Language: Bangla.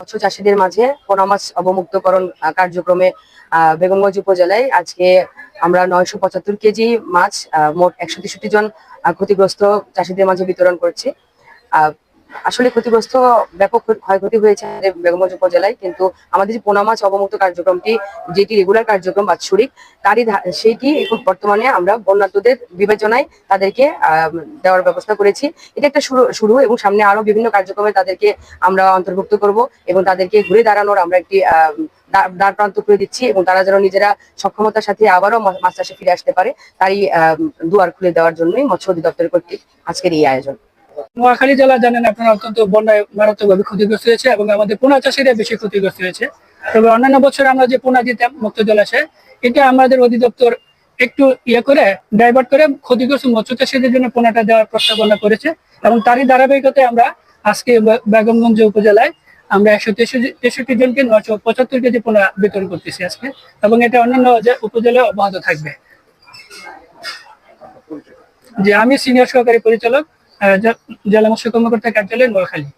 চাষিদের চাষীদের মাঝে পোনা মাছ অবমুক্তকরণ কার্যক্রমে বেগমগঞ্জ উপজেলায় আজকে আমরা নয়শো পঁচাত্তর কেজি মাছ মোট একশো তেষট্টি জন ক্ষতিগ্রস্ত চাষীদের মাঝে বিতরণ করছি। আসলে ক্ষতিগ্রস্ত ব্যাপক ক্ষয়ক্ষতি হয়েছে বেগমগঞ্জ উপজেলায়, কিন্তু আমাদের যে পোনা মাছ অবমুক্ত কার্যক্রমটি, যেটি রেগুলার কার্যক্রম বাৎসরিক, তারই সেইটি এখন বর্তমানে আমরা বন্যার্থদের বিবেচনায় তাদেরকে দেওয়ার ব্যবস্থা করেছি। এটা একটা শুরু শুরু এবং সামনে আরও বিভিন্ন কার্যক্রমে তাদেরকে আমরা অন্তর্ভুক্ত করব এবং তাদেরকে ঘুরে দাঁড়ানোর আমরা একটি দ্বার প্রান্ত করে দিচ্ছি এবং তারা যেন নিজেরা সক্ষমতার সাথে আবারও মাছ চাষে ফিরে আসতে পারে, তারই দুয়ার খুলে দেওয়ার জন্যই মৎস্য অধিদপ্তর কর্তৃক আজকের এই আয়োজন। নোয়াখালী জেলা জানেন আপনারা অত্যন্ত বন্যায় মারাত্মকভাবে ক্ষতিগ্রস্ত হয়েছে এবং আমাদের পোনা চাষিরা বেশি ক্ষতিগ্রস্ত হয়েছে। তবে অন্যান্য বছর আমরা যে পোনা দিতাম, মুক্ত জলাশয় এটা আমাদের অধিদপ্তর একটু ইয়ে করে ডাইভার্ট করে ক্ষতিগ্রস্ত মৎস্য চাষীদের জন্য পোনাটা দেওয়ার প্রস্তাবনা করেছে এবং তারই ধারাবাহিকতায় আমরা আজকে বেগমগঞ্জ উপজেলায় আমরা একশো তেষট্টি জনকে নশো পঁচাত্তর কেজি পোনা বিতরণ করতেছি আজকে এবং এটা অন্যান্য উপজেলায় অব্যাহত থাকবে। যে আমি সিনিয়র সহকারী পরিচালক। জেলা মৎস্য কর্মকর্তা কার্যালয় নোয়াখালী।